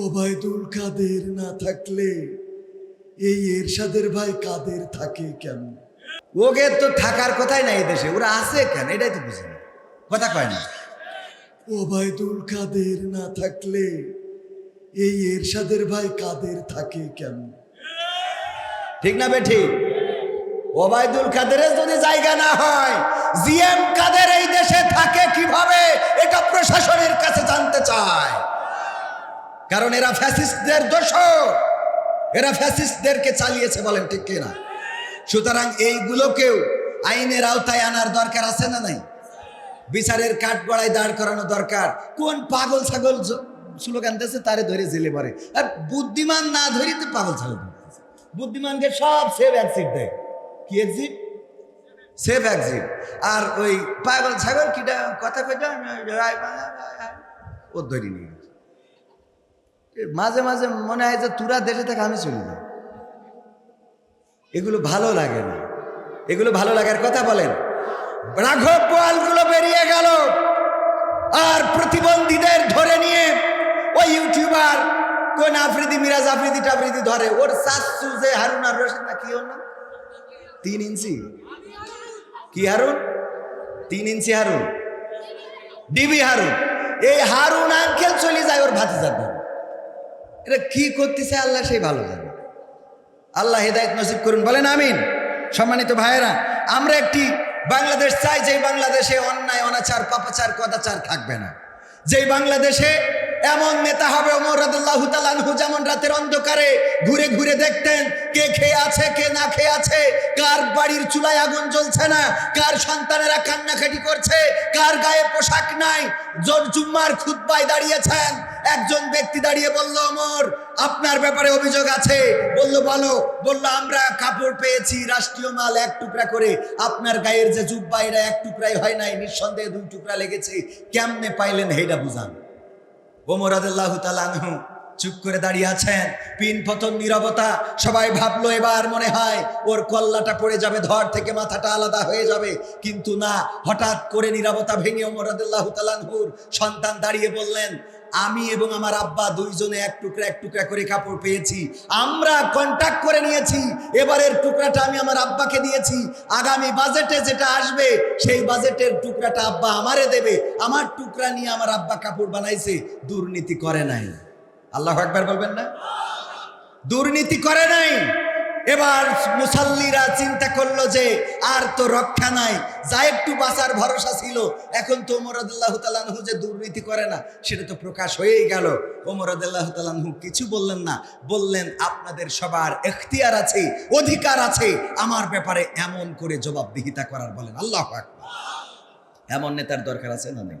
ওবায়দুল কাদের না থাকলে এই এরশাদের ভাই কাদের থাকে কেন? ওকে তো থাকার কথাই নাই দেশে, ওরা আছে কেন? এটাই তো বুঝি না। কথা কয় না। ওবায়দুল কাদের না থাকলে এই এরশাদের ভাই কাদের থাকে কেন? ঠিক না বেঠি? ওবায়দুল কাদেরের যদি জায়গা না হয়, জিএম কাদের এই দেশে থাকে কীভাবে? এটা প্রশাসনের কাছে জানতে চায়। কারণ এরা ফ্যাসিস্টদের দোষর। এরা ফ্যাসিস্টদেরকে চালিয়েছে বলেন ঠিক কিনা। সুতরাং এইগুলোকেও আইনের আওতায় আনার দরকার আছে না নাই? বিচারের কাঠ গড়ায় দাঁড় করানো দরকার। কোন পাগল ছাগল স্লোগান দিয়েছে তারে ধরে জেলে পড়ে আর বুদ্ধিমান না ধরিতে পাগল ছাগল বুদ্ধিমানকে সব সেভ এক্সিট দেয়। কি এক্সিট সেভ এক্সিট আর ওই পাগল ছাগল কিটা কথা কইটা ও ধরি নিয়ে মাঝে মাঝে মনে হয় যে তুরা দেশে থেকে আমি চলি না। এগুলো ভালো লাগে না। এগুলো ভালো লাগার কথা বলেন। রাঘব বোয়ালগুলো বেরিয়ে গেল। আর প্রতিবন্ধীদের ধরে নিয়ে ওই ইউটিউবার কোন আফ্রিদি, মিরাজ আফ্রিদি টাফ্রিদি ধরে। ওর শাশু যে হারুন আর রশিদ না, কি ওর নাম? তিন ইঞ্চি। কি হারুন? তিন ইঞ্চি হারুন। ডিবি হারুন। এই হারুন আঙ্কেল চলে যায় ওর ভাতিজার ধরে এটা কি করতেছে আল্লাহ সেই ভালো জানে। আল্লাহ হেদায়ত নসিব করুন, বলেন আমিন। সম্মানিত ভাইয়েরা, আমরা একটি বাংলাদেশ চাই, যেই বাংলাদেশে অন্যায়, অনাচার, পাপাচার, কদাচার থাকবে না। যেই বাংলাদেশে এমন নেতা হবে যেমন রাতের অন্ধকারে ঘুরে ঘুরে দেখতেন, কে খেয়ে আছে, কে না খেয়ে আছে, কার বাড়ির চুলায় আগুন জ্বলছে না, কার সন্তানেরা কান্নাকাটি করছে, কার গায়ে পোশাক নাই, জোর জুম্মার খুদ্বায় দাঁড়িয়েছেন একজন ব্যক্তি দাঁড়িয়ে বলল, অমর, আপনার ব্যাপারে অভিযোগ আছে। বলল, বলো। বলল, আমরা কাপড় পেয়েছি, রাষ্ট্রীয় মাল এক টুকরা করে। আপনার গায়ের যে জুব্বা এটা এক টুকরাই হয় নাই। নিঃসন্দেহে দুই টুকরা লেগেছে। কেমনে পাইলেন হেটা বুঝান? ওমর আদাল্লাহ তালানহু চুপ করে দাঁড়িয়ে আছেন। পিন পতন, নীরবতা, সবাই ভাবলো, এবার মনে হয় ওর কল্লাটা পড়ে যাবে, ধর থেকে মাথাটা আলাদা হয়ে যাবে। কিন্তু না, হঠাৎ করে নীরবতা ভেঙে ওমর আদাল্লাহ তালানহুর সন্তান দাঁড়িয়ে বললেন আমি এবং আমার আব্বা দুইজনে এক টুকরা এক টুকরা করে কাপড় পেয়েছি। আমরা কন্ট্যাক্ট করে নিয়েছি। এবারের টুকরাটা আমি আমার আব্বাকে দিয়েছি। আগামী বাজেটে যেটা আসবে, সেই বাজেটের টুকরাটা আব্বা আমারে দেবে। আমার টুকরা নিয়ে আমার আব্বা কাপড় বানাইছে। দুর্নীতি করে নাই। আল্লাহ একবার বলবেন না? দুর্নীতি করে নাই। এবার মুসাল্লিরা চিন্তা করল যে আর তো রক্ষা নাই যা একটু বাঁচার ভরসা ছিল। এখন তো ওমরাদুল্লাহ তালানহু যে দুর্নীতি করে না, সেটা তো প্রকাশ হয়েই গেল। ওমরাদুল্লাহ তালানহু কিছু বললেন না, বললেন, আপনাদের সবার এখতিয়ার আছে, অধিকার আছে, আমার ব্যাপারে এমন করে জবাবদিহিতা করার বলেন। আল্লাহ এমন নেতার দরকার আছে না নেই?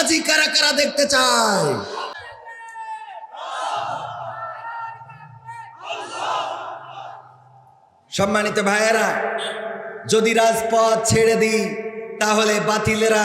হাজি কারা কারা দেখতে চায়? সম্মানিত ভাইয়েরা যদি রাজপথ ছেড়ে দিই তাহলে বাতিলেরা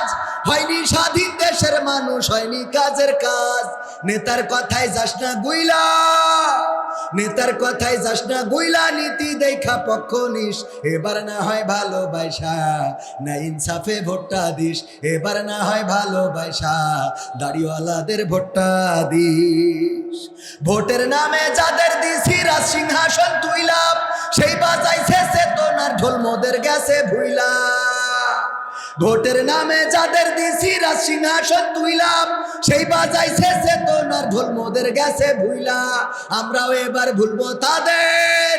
হয়নি স্বাধীন দেশের মানুষ, হয়নি কাজের কাজ। নেতার কথায় যাস না গুইলা নেতার কথায় যাস না গুইলা নীতি দেখা পক্ষ নিস। এবার না হয় ভালোবাসা, না ইনসাফে ভোটটা দিস। এবার না হয় ভালোবাসা, দাড়িওয়ালাদের ভোটটা দিস। ভোটের নামে যাদের দিছি রাজ সিংহাসন তুইলাম, সেই বাজাইছে চেতনার ঢোল মোদের গেছে ভুইলা ভোটের নামে যাদের দিছি সিংহাসন তুইলাম, সেই বাজাইছে চেতনার ঢোল মোদের গেছে ভুইলা। আমরাও এবার ভুলবো তাদের,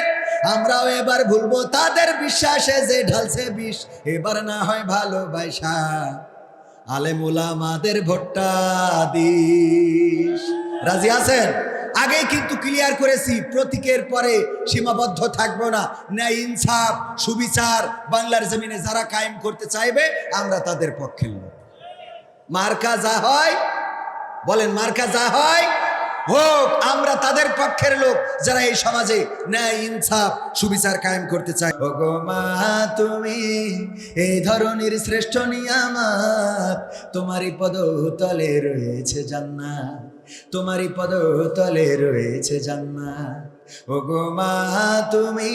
আমরাও এবার ভুলবো তাদের বিশ্বাসে যে ঢালছে বিষ, এবার না হয় ভালোবাসা আলেমুলা মাদের ভোট্টা দিস। রাজি আছেন? আগেই কিন্তু ক্লিয়ার করেছি, প্রতীকের পরে সীমাবদ্ধ থাকব না। ন্যায় ইনসাফ, সুবিচার, বাংলার জমিনে যারা কায়েম করতে চাইবে, আমরা তাদের পক্ষে লোক। মার্কা যা হয়, বলেন মার্কা যা হয় হোক, আমরা তাদের পক্ষের লোক যারা এই সমাজে ন্যায়, ইনসাফ, সুবিচার কায়েম করতে চায়। মা, তুমি এই ধরনের শ্রেষ্ঠ নিয়ামত তোমারই পদ তলে রয়েছে জান্নাত। তোমারই পদ তলে রয়েছে জান্নাত। ও গো মা, তুমি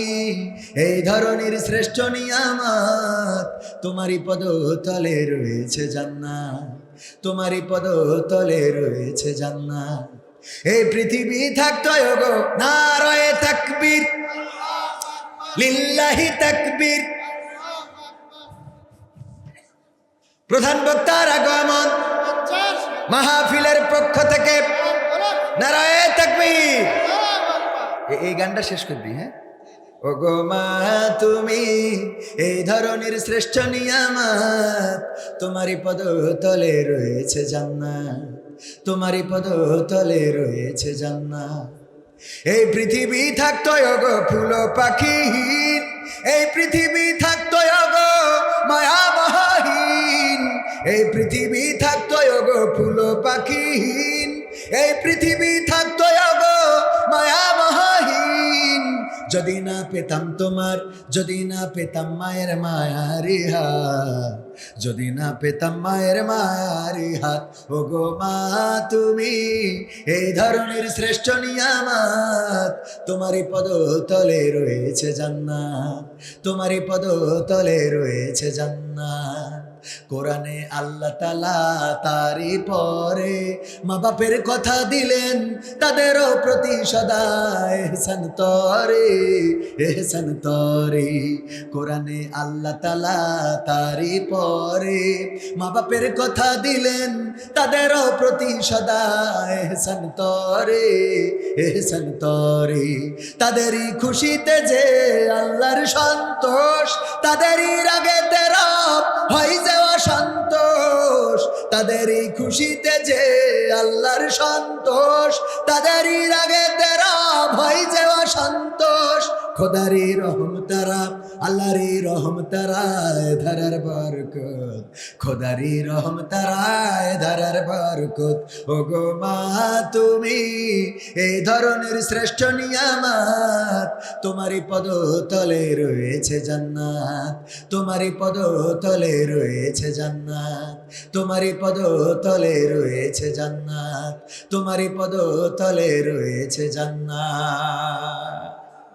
এই ধরনের শ্রেষ্ঠ নিয়ামত তোমারই পদ তলে রয়েছে জান্নাত। তোমারই পদ তলে রয়েছে জান্নাত। এই পৃথিবী থাকতো গো না লিল্লাহি তাকবীর। প্রধান বক্তার আগমন মাহফিলের পক্ষ থেকে। নারায় তাকবীর। এই গানটা শেষ করবি হ্যাঁ? ও গো মা, তুমি এই ধরনের শ্রেষ্ঠ নিয়ামত তোমারই পদ তলে রয়েছে জান্নাত। তোমারই পদ তলে রয়েছে জান্না এই পৃথিবী থাকতো গো ফুল পাখি এই পৃথিবী থাকতো গো মায়া মহাহীন। এই পৃথিবী থাকতো গো ফুল পাখিহীন এই পৃথিবী থাকতো যদি না পেতাম তোমার, যদি না পেতাম মায়ের মায়ারি হাত, যদি না পেতাম মায়ের মায়ারি হাত ও গো মা তুমি এই ধরনের শ্রেষ্ঠ নিয়ামত তোমারই পদ তলে রয়েছে জান্নাত, তোমারই পদ তলে রয়েছে জান্নাত। কোরআনে আল্লাহ তালা তারি পরে মা বাপের কথা দিলেন, তাদেরও প্রতি সদা এহসান তরে এহসান তরে। কোরআনে আল্লাহ তালা তারি পরে মা বাপের কথা দিলেন, তাদেরও প্রতি সদা এহসান তরে এহসান তরে। তাদেরই খুশিতে যে আল্লাহর সন্তোষ, তাদেরই রাগে তেরব হয় যাওয়া সন্তোষ তাদেরই খুশিতে যে আল্লাহর সন্তোষ তাদেরই রাগে তেরা হয় যাওয়া সন্তোষ খোদারি রহম তারা, আল্লাহরি রহম তারা ধারার বরকত। খোদারি রহম তারা ধারার বরকত। ও গো মা, তুমি এই ধরনের শ্রেষ্ঠ নিয়ামাত। তোমারই পদ তলে রয়েছে জান্নাত। তোমারই পদ তলে রয়েছে জান্নাত। তোমারই পদ তলে রয়েছে জান্নাত। তোমারই পদ তলে রয়েছে জান্নাত।